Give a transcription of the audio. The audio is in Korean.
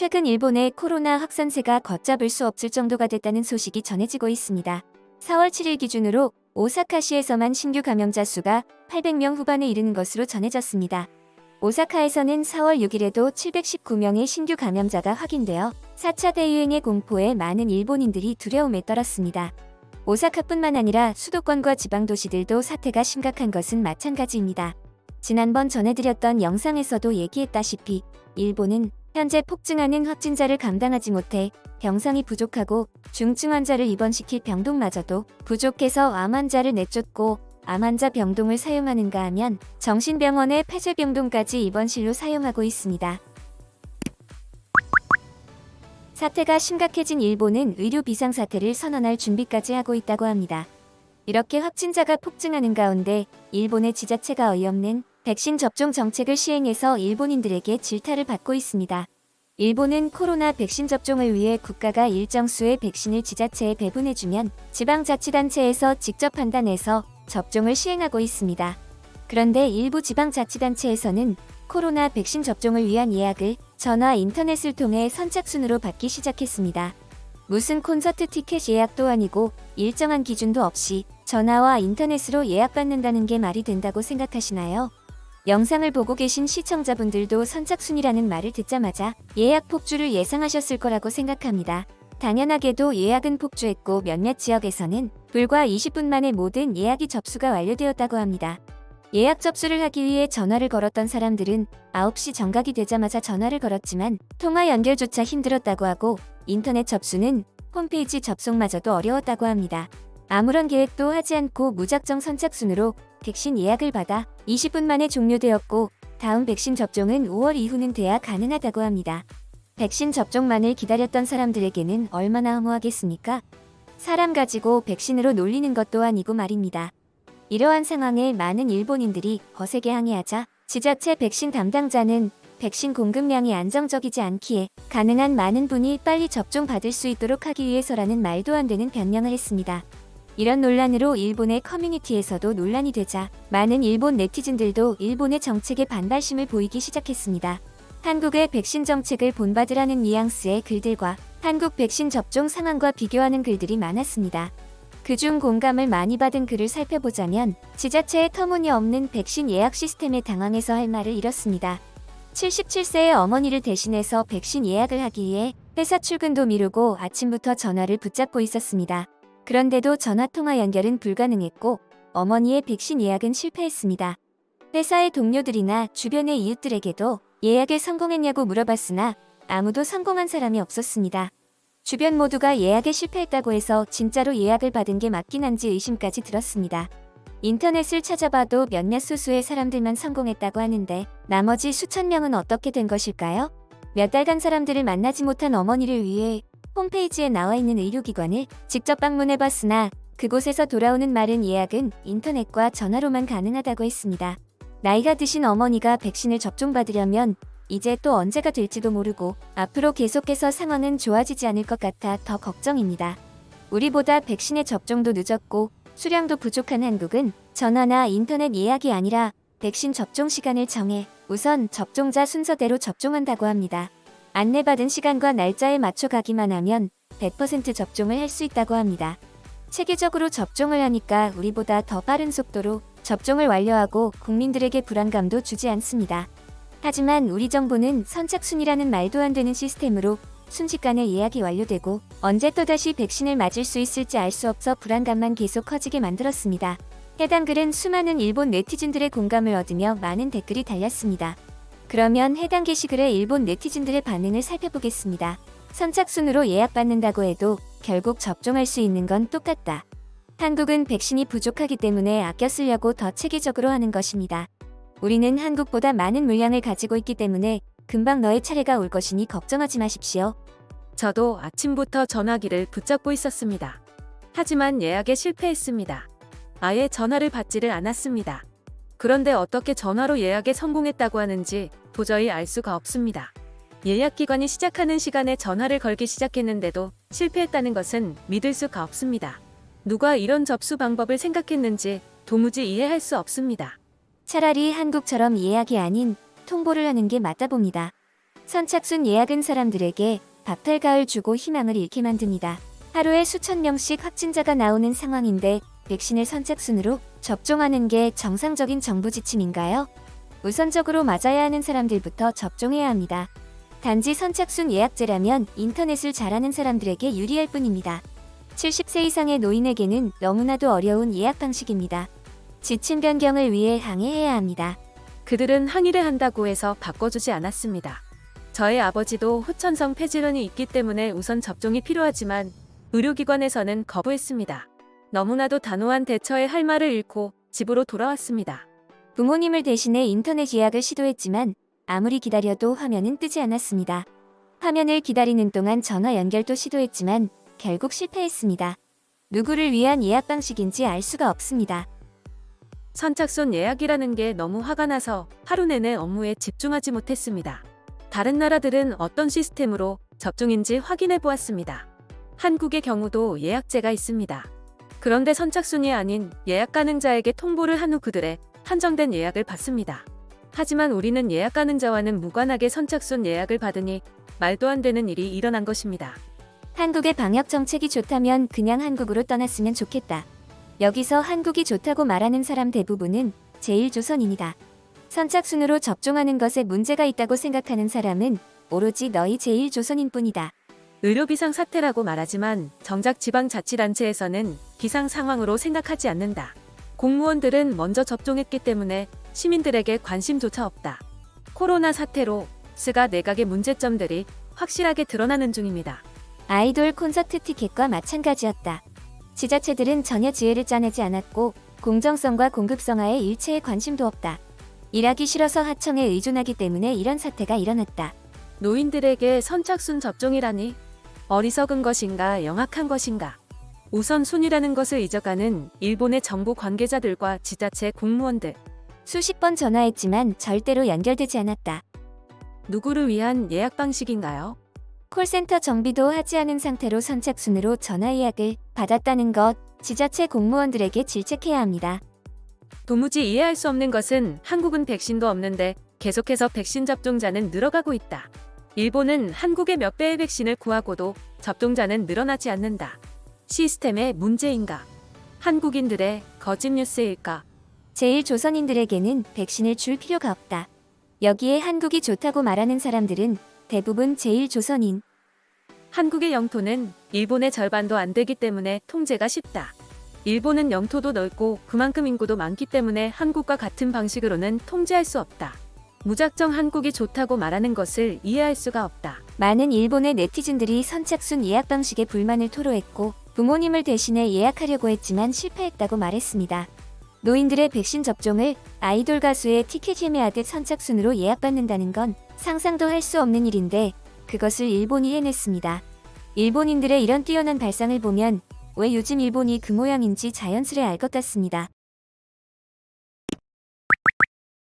최근 일본의 코로나 확산세가 걷잡을 수 없을 정도가 됐다는 소식이 전해지고 있습니다. 4월 7일 기준으로 오사카시에서만 신규 감염자 수가 800명 후반에 이르는 것으로 전해졌습니다. 오사카에서는 4월 6일에도 719명의 신규 감염자가 확인되어 4차 대유행의 공포에 많은 일본인들이 두려움에 떨었습니다. 오사카뿐만 아니라 수도권과 지방 도시들도 사태가 심각한 것은 마찬가지입니다. 지난번 전해드렸던 영상에서도 얘기했다시피 일본은 현재 폭증하는 확진자를 감당하지 못해 병상이 부족하고 중증 환자를 입원시킬 병동마저도 부족해서 암 환자를 내쫓고 암 환자 병동을 사용하는가 하면 정신병원의 폐쇄병동까지 입원실로 사용하고 있습니다. 사태가 심각해진 일본은 의료 비상사태를 선언할 준비까지 하고 있다고 합니다. 이렇게 확진자가 폭증하는 가운데 일본의 지자체가 어이없는 백신 접종 정책을 시행해서 일본인들에게 질타를 받고 있습니다. 일본은 코로나 백신 접종을 위해 국가가 일정 수의 백신을 지자체에 배분해주면 지방자치단체에서 직접 판단해서 접종을 시행하고 있습니다. 그런데 일부 지방자치단체에서는 코로나 백신 접종을 위한 예약을 전화 인터넷을 통해 선착순으로 받기 시작했습니다. 무슨 콘서트 티켓 예약도 아니고 일정한 기준도 없이 전화와 인터넷으로 예약받는다는 게 말이 된다고 생각하시나요? 영상을 보고 계신 시청자분들도 선착순이라는 말을 듣자마자 예약 폭주를 예상하셨을 거라고 생각합니다. 당연하게도 예약은 폭주했고 몇몇 지역에서는 불과 20분 만에 모든 예약이 접수가 완료되었다고 합니다. 예약 접수를 하기 위해 전화를 걸었던 사람들은 9시 정각이 되자마자 전화를 걸었지만 통화 연결조차 힘들었다고 하고 인터넷 접수는 홈페이지 접속마저도 어려웠다고 합니다. 아무런 계획도 하지 않고 무작정 선착순으로 백신 예약을 받아 20분 만에 종료되었고 다음 백신 접종은 5월 이후는 돼야 가능하다고 합니다. 백신 접종만을 기다렸던 사람들에게는 얼마나 허무하겠습니까? 사람 가지고 백신으로 놀리는 것도 아니고 말입니다. 이러한 상황에 많은 일본인들이 거세게 항의하자 지자체 백신 담당자는 백신 공급량이 안정적이지 않기에 가능한 많은 분이 빨리 접종 받을 수 있도록 하기 위해서라는 말도 안 되는 변명을 했습니다. 이런 논란으로 일본의 커뮤니티에서도 논란이 되자 많은 일본 네티즌들도 일본의 정책에 반발심을 보이기 시작했습니다. 한국의 백신 정책을 본받으라는 뉘앙스의 글들과 한국 백신 접종 상황과 비교하는 글들이 많았습니다. 그중 공감을 많이 받은 글을 살펴보자면 지자체의 터무니없는 백신 예약 시스템에 당황해서 할 말을 잃었습니다. 77세의 어머니를 대신해서 백신 예약을 하기 위해 회사 출근도 미루고 아침부터 전화를 붙잡고 있었습니다. 그런데도 전화 통화 연결은 불가능했고 어머니의 백신 예약은 실패했습니다. 회사의 동료들이나 주변의 이웃들에게도 예약에 성공했냐고 물어봤으나 아무도 성공한 사람이 없었습니다. 주변 모두가 예약에 실패했다고 해서 진짜로 예약을 받은 게 맞긴 한지 의심까지 들었습니다. 인터넷을 찾아봐도 몇몇 소수의 사람들만 성공했다고 하는데 나머지 수천 명은 어떻게 된 것일까요? 몇 달간 사람들을 만나지 못한 어머니를 위해 홈페이지에 나와 있는 의료기관을 직접 방문해 봤으나 그곳에서 돌아오는 말은 예약은 인터넷과 전화로만 가능하다고 했습니다. 나이가 드신 어머니가 백신을 접종받으려면 이제 또 언제가 될지도 모르고 앞으로 계속해서 상황은 좋아지지 않을 것 같아 더 걱정입니다. 우리보다 백신의 접종도 늦었고 수량도 부족한 한국은 전화나 인터넷 예약이 아니라 백신 접종 시간을 정해 우선 접종자 순서대로 접종한다고 합니다. 안내받은 시간과 날짜에 맞춰 가기만 하면 100% 접종을 할 수 있다고 합니다. 체계적으로 접종을 하니까 우리보다 더 빠른 속도로 접종을 완료하고 국민들에게 불안감도 주지 않습니다. 하지만 우리 정부는 선착순이라는 말도 안 되는 시스템으로 순식간에 예약이 완료되고 언제 또다시 백신을 맞을 수 있을지 알 수 없어 불안감만 계속 커지게 만들었습니다. 해당 글은 수많은 일본 네티즌들의 공감을 얻으며 많은 댓글이 달렸습니다. 그러면 해당 게시글의 일본 네티즌들의 반응을 살펴보겠습니다. 선착순으로 예약받는다고 해도 결국 접종할 수 있는 건 똑같다. 한국은 백신이 부족하기 때문에 아껴 쓰려고 더 체계적으로 하는 것입니다. 우리는 한국보다 많은 물량을 가지고 있기 때문에 금방 너의 차례가 올 것이니 걱정하지 마십시오. 저도 아침부터 전화기를 붙잡고 있었습니다. 하지만 예약에 실패했습니다. 아예 전화를 받지를 않았습니다. 그런데 어떻게 전화로 예약에 성공했다고 하는지 도저히 알 수가 없습니다. 예약 기관이 시작하는 시간에 전화를 걸기 시작했는데도 실패했다는 것은 믿을 수가 없습니다. 누가 이런 접수 방법을 생각했는지 도무지 이해할 수 없습니다. 차라리 한국처럼 예약이 아닌 통보를 하는 게 맞다 봅니다. 선착순 예약은 사람들에게 박탈가을 주고 희망을 잃게 만듭니다. 하루에 수천 명씩 확진자가 나오는 상황인데 백신을 선착순으로 접종하는 게 정상적인 정부 지침인가요? 우선적으로 맞아야 하는 사람들부터 접종해야 합니다. 단지 선착순 예약제라면 인터넷을 잘하는 사람들에게 유리할 뿐입니다. 70세 이상의 노인에게는 너무나도 어려운 예약 방식입니다. 지침 변경을 위해 항의해야 합니다. 그들은 항의를 한다고 해서 바꿔주지 않았습니다. 저의 아버지도 후천성 폐질환이 있기 때문에 우선 접종이 필요하지만 의료기관에서는 거부했습니다. 너무나도 단호한 대처에 할 말을 잃고 집으로 돌아왔습니다. 부모님을 대신해 인터넷 예약을 시도했지만 아무리 기다려도 화면은 뜨지 않았습니다. 화면을 기다리는 동안 전화 연결도 시도했지만 결국 실패했습니다. 누구를 위한 예약 방식인지 알 수가 없습니다. 선착순 예약이라는 게 너무 화가 나서 하루 내내 업무에 집중하지 못했습니다. 다른 나라들은 어떤 시스템으로 접종인지 확인해 보았습니다. 한국의 경우도 예약제가 있습니다. 그런데 선착순이 아닌 예약 가능자에게 통보를 한 후 그들의 한정된 예약을 받습니다. 하지만 우리는 예약 가능자와는 무관하게 선착순 예약을 받으니 말도 안 되는 일이 일어난 것입니다. 한국의 방역 정책이 좋다면 그냥 한국으로 떠났으면 좋겠다. 여기서 한국이 좋다고 말하는 사람 대부분은 제일조선입니다. 선착순으로 접종하는 것에 문제가 있다고 생각하는 사람은 오로지 너희 제일조선인 뿐이다. 의료 비상 사태라고 말하지만 정작 지방자치단체에서는 비상 상황으로 생각하지 않는다. 공무원들은 먼저 접종했기 때문에 시민들에게 관심조차 없다. 코로나 사태로 스가 내각의 문제점들이 확실하게 드러나는 중입니다. 아이돌 콘서트 티켓과 마찬가지였다. 지자체들은 전혀 지혜를 짜내지 않았고 공정성과 공급성화에 일체의 관심도 없다. 일하기 싫어서 하청에 의존하기 때문에 이런 사태가 일어났다. 노인들에게 선착순 접종이라니 어리석은 것인가 영악한 것인가 우선순위라는 것을 잊어가는 일본의 정부 관계자들과 지자체 공무원들 수십 번 전화했지만 절대로 연결되지 않았다. 누구를 위한 예약 방식인가요? 콜센터 정비도 하지 않은 상태로 선착순으로 전화 예약을 받았다는 것 지자체 공무원들에게 질책해야 합니다. 도무지 이해할 수 없는 것은 한국은 백신도 없는데 계속해서 백신 접종자는 늘어가고 있다. 일본은 한국의 몇 배의 백신을 구하고도 접종자는 늘어나지 않는다. 시스템의 문제인가? 한국인들의 거짓 뉴스일까? 제일 조선인들에게는 백신을 줄 필요가 없다. 여기에 한국이 좋다고 말하는 사람들은 대부분 제일 조선인. 한국의 영토는 일본의 절반도 안 되기 때문에 통제가 쉽다. 일본은 영토도 넓고 그만큼 인구도 많기 때문에 한국과 같은 방식으로는 통제할 수 없다. 무작정 한국이 좋다고 말하는 것을 이해할 수가 없다. 많은 일본의 네티즌들이 선착순 예약 방식에 불만을 토로했고 부모님을 대신해 예약하려고 했지만 실패했다고 말했습니다. 노인들의 백신 접종을 아이돌 가수의 티켓 예매하듯 선착순으로 예약받는다는 건 상상도 할 수 없는 일인데 그것을 일본이 해냈습니다. 일본인들의 이런 뛰어난 발상을 보면 왜 요즘 일본이 그 모양인지 자연스레 알 것 같습니다.